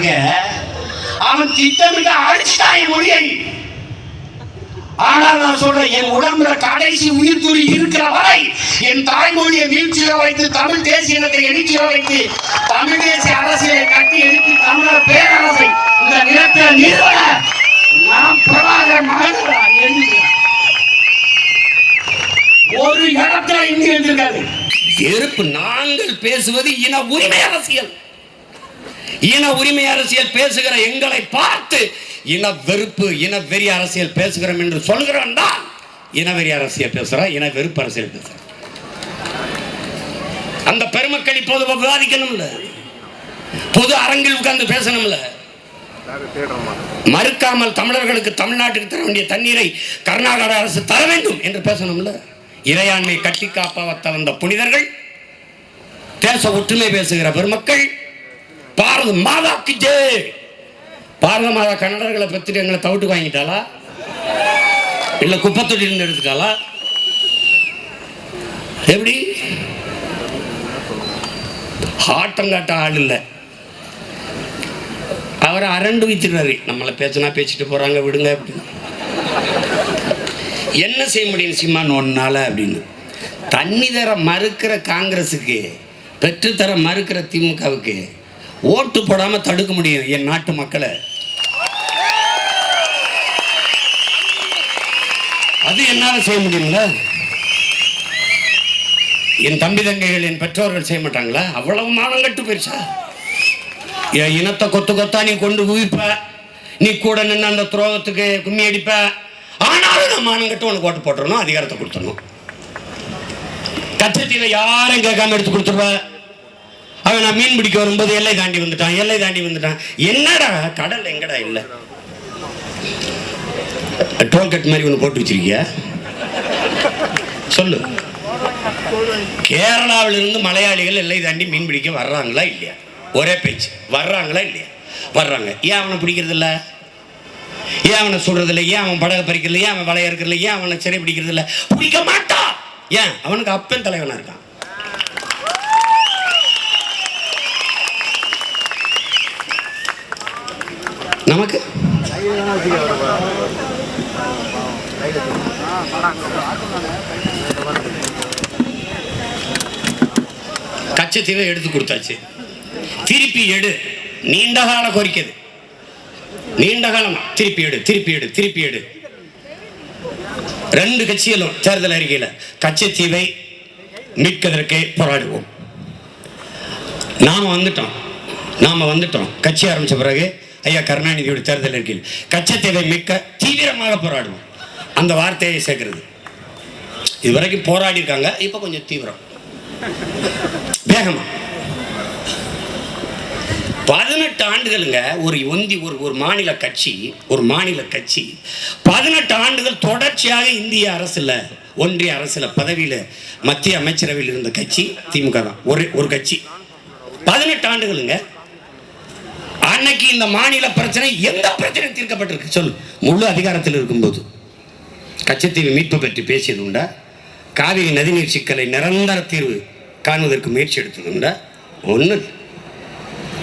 பாருங்க. அவன் திட்டமிட்டு அடிச்சுட்டான் என் மொழியை ஆனால் நான் சொல்றேன் என் உடம்புல கடைசி உயிர் துளி இருக்கிற வரை என் தாய்மொழியை வீழ்ச்சியில வைத்து தமிழ் தேசிய இனத்தை எழுச்சியில வைத்து தமிழ் தேசிய அரசியலை கட்டி எழுப்பி தமிழர் பேரரசை இந்த நிலத்தில் நிறுவன நான் பிரபாகர் மகன் ஒரு இடத்துல இங்கு இருந்திருக்காது எருப்பு நாங்கள் பேசுவது இன உரிமை அரசியல். இன உரிமை அரசியல் பேசுகிற எங்களை பார்த்து இன வெறுப்பு இன வெறி அரசியல் பேசுகிறோம் என்று சொல்கிறோம் தான் இனவெறி அரசியல் பேசுகிறோம் இன வெறுப்பு அரசியல் பேசுகிறோம் அந்த பெருமக்கள் இப்போது விவாதிக்கணும்ல? பொது அரங்கில் உட்கார்ந்து பேசணும்ல? மறுக்காமல் தமிழர்களுக்கு தமிழ்நாட்டுக்கு தர வேண்டிய தண்ணீரை கர்நாடக அரசு தர வேண்டும் என்று பேசணும்ல? இறையாண்மை கட்டி காப்பாற்ற வந்த புனிதர்கள் தேச ஒற்றுமை பேசுகிற பெருமக்கள் பாரத மாதாக்கு ஜெய் பாரத மாதா கன்னடர்களை பெற்றுட்டு எங்களை தவிட்டு வாங்கிட்டாளா? இல்ல குப்பத்தொட்டிலிருந்து எடுத்துட்டாளா? எப்படி? ஆட்டங்காட்ட ஆள் இல்லை. அவரை அரண்டு வைத்துறாரு நம்மளை பேசினா பேசிட்டு போறாங்க விடுங்க அப்படின்னு என்ன செய்ய முடியும் சீமான் ஒன்னால அப்படின்னு. தண்ணி தர மறுக்கிற காங்கிரஸுக்கு பெற்றுத்தர மறுக்கிற திமுகவுக்கு ஓட்டு போடாமல் தடுக்க முடியும் என் நாட்டு மக்களை. அது என்னால் செய்ய முடியுங்களா? என் தம்பி தங்கைகள் என் பெற்றோர்கள் செய்ய மாட்டாங்களா? அவ்வளவு மானம் கட்டு போயிருச்சா? என் இனத்தை கொத்து கொத்தா நீ கொண்டு குவிப்ப. நீ கூட நின்று அந்த துரோகத்துக்கு கும்மி அடிப்ப. ஆனாலும் நான் மானம் கட்டு உனக்கு ஓட்டு போட்டுறணும் அதிகாரத்தை கொடுத்துடணும் கச்சத்தீவை யாரும் கேட்காம எடுத்து கொடுத்துருவ? அவன் நான் மீன் பிடிக்க வரும்போது எல்லை தாண்டி வந்துட்டான் எல்லை தாண்டி வந்துட்டான். என்னடா கடல் எங்கடா இல்லை? டோல்கட் மாதிரி ஒன்று போட்டு வச்சிருக்கியா? சொல்லு. கேரளாவிலிருந்து மலையாளிகள் எல்லை தாண்டி மீன் பிடிக்க வர்றாங்களா இல்லையா? ஒரே பேச்சு. வர்றாங்களா இல்லையா? வர்றாங்க. ஏன் அவனை பிடிக்கிறதில்ல ஏன் அவனை சுடுறதில்ல இல்லை? ஏன் அவன் படகை பறிக்கிறது ஏன் அவன் வலைய இருக்கிறதில்ல ஏன் அவனை சிறை பிடிக்கிறது இல்லை? பிடிக்க மாட்டான். ஏன்? அவனுக்கு அப்பன் தலைவனாக இருக்கான். கச்சத்தீவை எடுத்து கொடுத்தாச்சு. திருப்பி எடு. நீண்ட கால கோரிக்கை நீண்ட காலம்? திருப்பி எடு திருப்பி எடு திருப்பி எடு. ரெண்டு கட்சிகளும் தேர்தல் அறிக்கையில் கச்சத்தீவை மீட்கதற்கே போராடுவோம். நாம வந்துட்டோம். நாம வந்துட்டோம். கட்சி ஆரம்பிச்ச பிறகு ஐயா கருணாநிதியோட தேர்தல் அறிக்கையில் கச்சத்தேவை மிக்க தீவிரமாக போராடுவோம். அந்த வார்த்தையை சேர்க்கிறது. இதுவரைக்கும் போராடி இருக்காங்க இப்போ கொஞ்சம் தீவிரம். வேகமா. பதினெட்டு ஆண்டுகளுங்க ஒரு ஒந்தி ஒரு ஒரு மாநில கட்சி ஒரு மாநில கட்சி பதினெட்டு ஆண்டுகள் தொடர்ச்சியாக இந்திய அரசுல ஒன்றிய அரசுல பதவியில மத்திய அமைச்சரவையில் இருந்த கட்சி திமுக தான். ஒரு ஒரு கட்சி. பதினெட்டு ஆண்டுகளுங்க அன்னைக்கு இந்த மாநில பிரச்சனை எந்த பிரச்சனை தீர்க்கப்பட்டிருக்கு? சொல்லு. முழு அதிகாரத்தில் இருக்கும்போது. கச்சத்தீவு மீட்பு பற்றி பேசியது உண்டா? காவிரி நதிநீர் சிக்கலை நிரந்தர தீர்வு காணுவதற்கு முயற்சி எடுத்தது உண்டா? ஒன்று